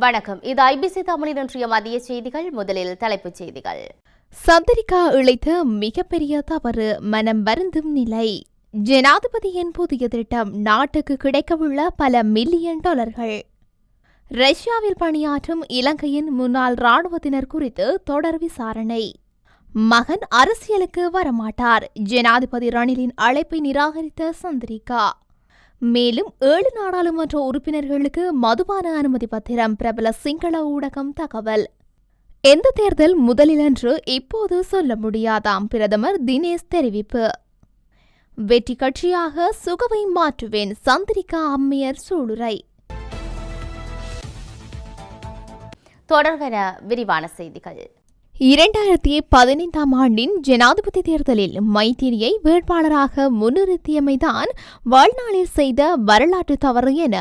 வணக்கம். இது ஐபிசி தமிழின் இன்றைய மதிய செய்திகள். முதலில் தலைப்புச் செய்திகள். சந்திரிகா இழைத்த மிகப்பெரிய தவறு மனம் வருந்தும் நிலை. ஜனாதிபதியின் புதிய திட்டம் நாட்டுக்கு கிடைக்கவுள்ள பல மில்லியன் டாலர்கள். ரஷ்யாவில் பணியாற்றும் இலங்கையின் முன்னாள் ராணுவத்தினர் குறித்து தொடர் விசாரணை. மகன் அரசியலுக்கு வரமாட்டார். ஜனாதிபதி ரணிலின் அழைப்பை நிராகரித்த சந்திரிகா மேலும் ஏழு நாடாளுமன்ற உறுப்பினர்களுக்கு மதுபான அனுமதி பத்திரம் பிரபல சிங்கள ஊடகம் தகவல். எந்த தேர்தல் முதலில் என்று இப்போது சொல்ல முடியாதாம் பிரதமர் தினேஷ் தெரிவிப்பு. வெற்றி கட்சியாக சுகவை மாற்றுவேன் சந்திரிகா அம்மையர் சூளுரை. தொடர்கிற விரிவான செய்திகள். இரண்டாயிரத்தி பதினைந்தாம் ஆண்டின் ஜனாதிபதி தேர்தலில் மைத்திரியை வேட்பாளராக முன்னிறுத்தியமைதான் வாழ்நாளில் செய்த வரலாற்று தவறு என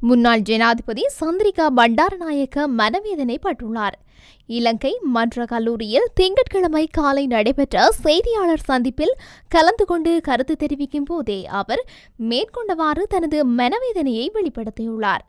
முன்னாள் ஜனாதிபதி சந்திரிகா பண்டாரநாயக்க மனவேதனை பட்டுள்ளார் இலங்கை மன்ற கல்லூரியில் திங்கட்கிழமை காலை நடைபெற்ற செய்தியாளர் சந்திப்பில் கலந்து கொண்டு கருத்து தெரிவிக்கும் போதே அவர் மேற்கொண்டவாறு தனது மனவேதனையை வெளிப்படுத்தியுள்ளார்.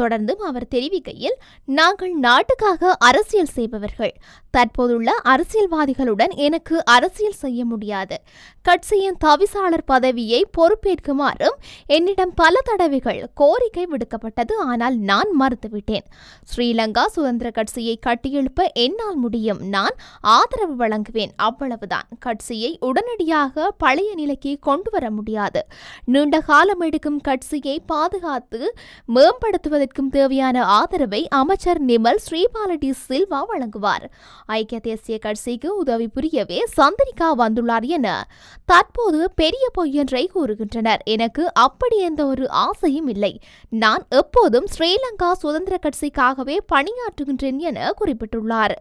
தொடர்ந்தும் அவர் தெரிவிக்கையில் நாங்கள் நாட்டுக்காக அரசியல் செய்பவர்கள். தற்போதுள்ள அரசியல்வாதிகளுடன் எனக்கு அரசியல் செய்ய முடியாது. கட்சியின் தவிசாளர் பதவியை பொறுப்பேற்குமாறும் என்னிடம் பல தடவைகள் கோரிக்கை விடுக்கப்பட்டது. ஆனால் நான் மறுத்துவிட்டேன். ஸ்ரீலங்கா சுதந்திர கட்சியை கட்டியெழுப்ப என்னால் முடியும். நான் ஆதரவு வழங்குவேன். அவ்வளவுதான். கட்சியை உடனடியாக பழைய நிலைக்கு கொண்டு வர முடியாது. நீண்ட காலம் எடுக்கும் கட்சியை பாதுகாத்து மேம்படுத்துவது மேம்படுத்துவதற்கும் தேவையான ஆதரவை அமைச்சர் நிமல் ஸ்ரீபாலடி சில்வா வழங்குவார். ஐக்கிய தேசிய கட்சிக்கு உதவி புரியவே சந்திரிகா வந்துள்ளார் என தற்போது பெரிய பொய்யொன்றை கூறுகின்றனர். எனக்கு அப்படி எந்த ஒரு ஆசையும் இல்லை. நான் எப்போதும் ஸ்ரீலங்கா சுதந்திர கட்சிக்காகவே பணியாற்றுகின்றேன் என குறிப்பிட்டுள்ளார்.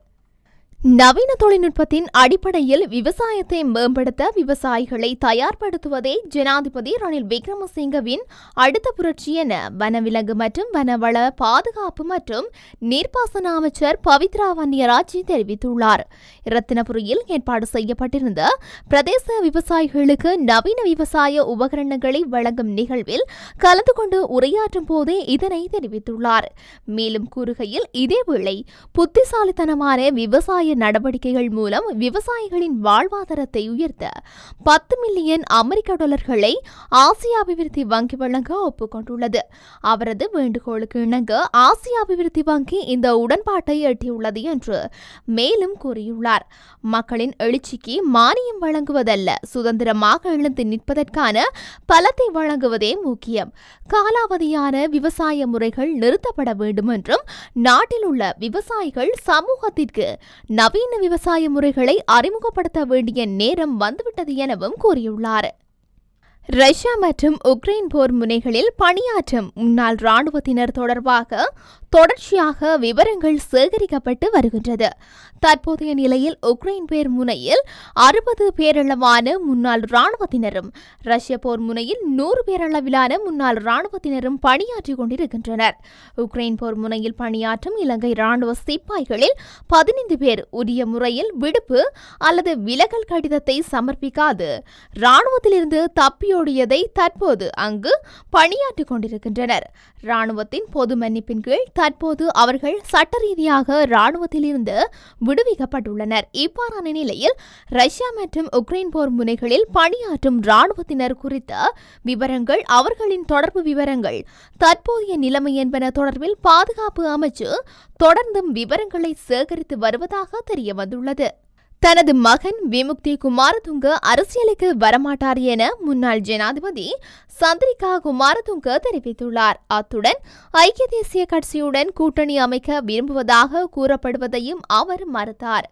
நவீன தொழில்நுட்பத்தின் அடிப்படையில் விவசாயத்தை மேம்படுத்த விவசாயிகளை தயார்படுத்துவதே ஜனாதிபதி ரணில் விக்ரமசிங்கவின் அடுத்த புரட்சி என வனவிலங்கு மற்றும் வனவள பாதுகாப்பு மற்றும் நீர்ப்பாசன அமைச்சர் பவித்ரா வன்னியராஜி தெரிவித்துள்ளார். ரத்தினபுரியில் ஏற்பாடு செய்யப்பட்டிருந்த பிரதேச விவசாயிகளுக்கு நவீன விவசாய உபகரணங்களை வழங்கும் நிகழ்வில் கலந்து கொண்டு உரையாற்றும் போதே இதனை தெரிவித்துள்ளார். மேலும் கூறுகையில் இதேவேளை புத்திசாலித்தனமான விவசாய நடவடிக்கைகள் மூலம் விவசாயிகளின் வாழ்வாதாரத்தை உயர்த்த பத்து மில்லியன் அமெரிக்க டாலர்களை ஆசிய அபிவிருத்தி வங்கி வழங்க ஒப்புக்கொண்டுள்ளது. அவரது வேண்டுகோளுக்கு இணங்க ஆசிய அபிவிருத்தி வங்கி இந்த உடன்பாட்டை எட்டியுள்ளது என்று மேலும் கூறியுள்ளார். மக்களின் எழுச்சிக்கு மானியம் வழங்குவதல்ல சுதந்திரமாக எழுந்து நிற்பதற்கான பலத்தை வழங்குவதே முக்கியம். காலாவதியான விவசாய முறைகள் நிறுத்தப்பட வேண்டும் என்றும் நாட்டில் உள்ள விவசாயிகள் சமூகத்திற்கு நவீன விவசாய முறைகளை அறிமுகப்படுத்த வேண்டிய நேரம் வந்துவிட்டது எனவும் கூறியுள்ளார். ரஷ்யா மற்றும் உக்ரைன் போர் முனைகளில் பணியாற்றும் முன்னாள் ராணுவத்தினர் தொடர்பாக தொடர்ச்சியாக விவரங்கள் சேகரிக்கப்பட்டு வருகின்றது. தற்போதைய நிலையில் உக்ரைன் பேர் முனையில் அறுபது பேரளவான முன்னாள் ராணுவத்தினரும் ரஷ்ய போர் முனையில் நூறு பேரளவிலான முன்னாள் ராணுவத்தினரும் பணியாற்றிக் கொண்டிருக்கின்றனர். உக்ரைன் போர் முனையில் பணியாற்றும் இலங்கை ராணுவ சிப்பாய்களில் பதினைந்து பேர் உரிய முறையில் விடுப்பு அல்லது விலகல் கடிதத்தை சமர்ப்பிக்காது. ராணுவத்திலிருந்து தப்பியோடியதை தற்போது அங்கு பணியாற்றிக் கொண்டிருக்கின்றனர். ராணுவத்தின் பொது மன்னிப்பின் கீழ் தற்போது அவர்கள் சட்ட ரீதியாக ராணுவத்திலிருந்து விடுவிக்கப்பட்டுள்ளனர். இவ்வாறான நிலையில் ரஷ்யா மற்றும் உக்ரைன் போர் முனைகளில் பணியாற்றும் ராணுவத்தினர் குறித்த விவரங்கள் அவர்களின் தொடர்பு விவரங்கள் தற்போதைய நிலைமை என்பன தொடர்பில் பாதுகாப்பு அமைச்சு தொடர்ந்தும் விவரங்களை சேகரித்து வருவதாக தெரியவந்துள்ளது. தனது மகன் விமுக்தி குமாரதுங்க அரசியலுக்கு வரமாட்டார் என முன்னாள் ஜனாதிபதி சந்திரிகா குமாரதுங்க தெரிவித்துள்ளார். அத்துடன் ஐக்கிய தேசிய கட்சியுடன் கூட்டணி அமைக்க விரும்புவதாக கூறப்படுவதையும் அவர் மறுத்தார்.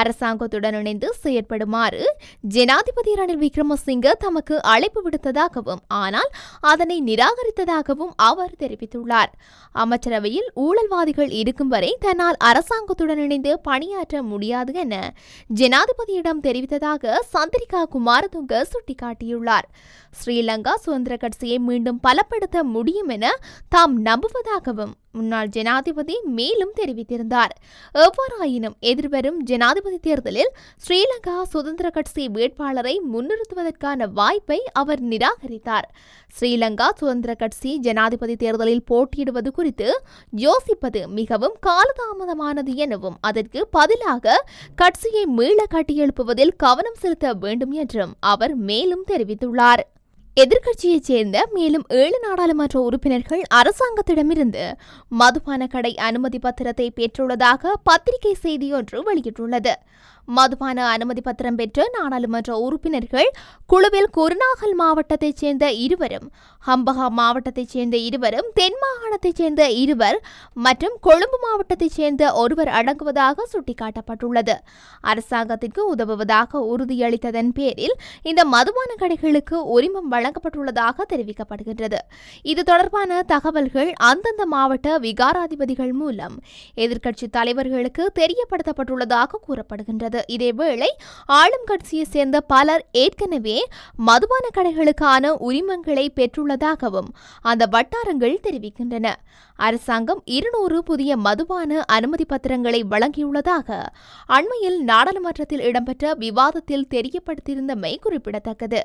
அரசாங்கத்துடன் இணைந்து செயற்படுமாறு ஜனாதிபதி ரணில் விக்ரமசிங்க தமக்கு அழைப்பு விடுத்ததாகவும் ஆனால் அதனை நிராகரித்ததாகவும் அவர் தெரிவித்துள்ளார். அமைச்சரவையில் ஊழல்வாதிகள் இருக்கும் வரை தன்னால் அரசாங்கத்துடன் இணைந்து பணியாற்ற முடியாது என ஜனாதிபதியிடம் தெரிவித்ததாக சந்திரிகா குமாரதுங்க சுட்டிக்காட்டியுள்ளார். ஸ்ரீலங்கா சுதந்திர கட்சியை மீண்டும் பலப்படுத்த முடியும் என தாம் நம்புவதாகவும் முன்னாள் ஜனாதிபதி மேலும் தெரிவித்திருந்தார். எவ்வாறாயினும் எதிர்வரும் ஜனாதிபதி ஜனாதிபதி தேர்தலில் ஸ்ரீலங்கா சுதந்திர கட்சி வேட்பாளரை முன்னிறுத்துவதற்கான வாய்ப்பை அவர் நிராகரித்தார். ஸ்ரீலங்கா சுதந்திர கட்சி ஜனாதிபதி தேர்தலில் போட்டியிடுவது குறித்து யோசிப்பது மிகவும் காலதாமதமானது எனவும் அதற்கு பதிலாக கட்சியை மீள கட்டியெழுப்புவதில் கவனம் செலுத்த வேண்டும் என்றும் அவர் மேலும் தெரிவித்துள்ளார். எதிர்க்கட்சியைச் சேர்ந்த மேலும் ஏழு நாடாளுமன்ற உறுப்பினர்கள் அரசாங்கத்திடமிருந்து மதுபான கடை அனுமதி பத்திரத்தை பெற்றுள்ளதாக பத்திரிகை செய்தியொன்று வெளியிட்டுள்ளது. மதுபான அனுமதி பத்திரம் பெற்ற நாடாளுமன்ற உறுப்பினர்கள் குழுவில் குருநாகல் மாவட்டத்தைச் சேர்ந்த இருவரும் ஹம்பகா மாவட்டத்தைச் சேர்ந்த இருவரும் தென் மாகாணத்தைச் சேர்ந்த இருவர் மற்றும் கொழும்பு மாவட்டத்தைச் சேர்ந்த ஒருவர் அடங்குவதாக சுட்டிக்காட்டப்பட்டுள்ளது. அரசாங்கத்திற்கு உதவுவதாக உறுதியளித்ததன் பேரில் இந்த மதுபான கடைகளுக்கு உரிமம் வழங்கப்பட்டுள்ளதாக தெரிவிக்கப்படுகின்றது. இது தொடர்பான தகவல்கள் அந்தந்த மாவட்ட விகாராதிபதிகள் மூலம் எதிர்க்கட்சி தலைவர்களுக்கு தெரியப்படுத்தப்பட்டுள்ளதாக கூறப்படுகின்றது. இதேவேளை ஆளும் கட்சியைச் சேர்ந்த பலர் ஏற்கனவே மதுபான கடைகளுக்கான உரிமங்களை பெற்றுள்ளதாகவும் அந்த வட்டாரங்கள் தெரிவிக்கின்றன. அரசாங்கம் இருநூறு புதிய மதுபான அனுமதி பத்திரங்களை வழங்கியுள்ளதாக அண்மையில் நாடாளுமன்றத்தில் இடம்பெற்ற விவாதத்தில் தெரியப்படுத்தியிருந்தமை குறிப்பிடத்தக்கது.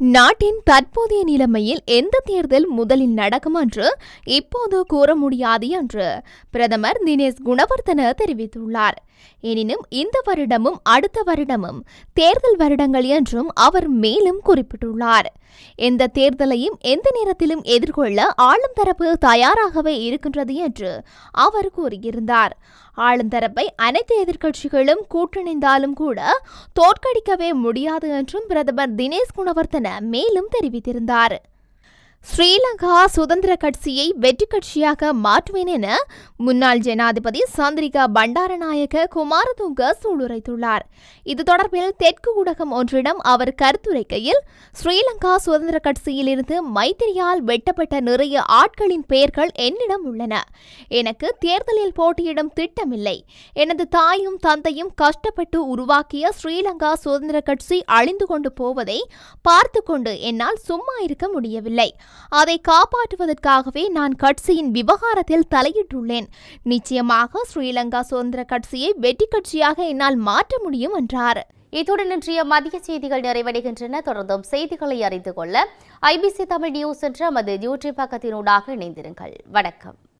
நாட்டின் தற்போதைய நிலைமையில் எந்த தேர்தல் முதலில் நடக்கும் என்று இப்போது கூற முடியாது என்று பிரதமர் தினேஷ் குணவர்தன தெரிவித்துள்ளார். எனினும் இந்த வருடமும் அடுத்த வருடமும் தேர்தல் வருடங்கள் என்றும் அவர் மேலும் குறிப்பிட்டுள்ளார். எந்த தேர்தலையும் எந்த நேரத்திலும் எதிர்கொள்ள ஆளும் தரப்பு தயாராகவே இருக்கின்றது என்று அவர் கூறியிருந்தார். ஆளும் தரப்பை அனைத்து எதிர்க்கட்சிகளும் கூட்டணிந்தாலும் கூட தோற்கடிக்கவே முடியாது என்றும் பிரதமர் தினேஷ் குணவர்த்தன மேலும் தெரிவித்திருந்தார். ஸ்ரீலங்கா சுதந்திர கட்சியை வெற்றி கட்சியாக மாற்றுவேன் என முன்னாள் ஜனாதிபதி சந்திரிகா பண்டாரநாயக்க குமாரதுங்க சூளுரைத்துள்ளார். இது தொடர்பில் தெற்கு ஊடகம் ஒன்றிடம் அவர் கருத்துரைக்கையில் ஸ்ரீலங்கா சுதந்திர கட்சியிலிருந்து மைத்திரியால் வெட்டப்பட்ட நிறைய ஆட்களின் பெயர்கள் என்னிடம் உள்ளன. எனக்கு தேர்தலில் போட்டியிடும் திட்டமில்லை. எனது தாயும் தந்தையும் கஷ்டப்பட்டு உருவாக்கிய ஸ்ரீலங்கா சுதந்திர கட்சி அழிந்து கொண்டு போவதை பார்த்து கொண்டு என்னால் சும்மா இருக்க முடியவில்லை. அதை காப்பாற்றுவதற்காகவே நான் கட்சியின் விவகாரத்தில் தலையிட்டுள்ளேன். நிச்சயமாக ஸ்ரீலங்கா சுதந்திர கட்சியை வெற்றி கட்சியாக என்னால் மாற்ற முடியும் என்றார். இத்துடன் இன்றைய மதிய செய்திகள் நிறைவடைகின்றன. தொடர்ந்தும் செய்திகளை அறிந்து கொள்ள ஐபிசி தமிழ் நியூஸ் என்ற நமது யூடியூப் பக்கத்தினூடாக இணைந்திருங்கள். வணக்கம்.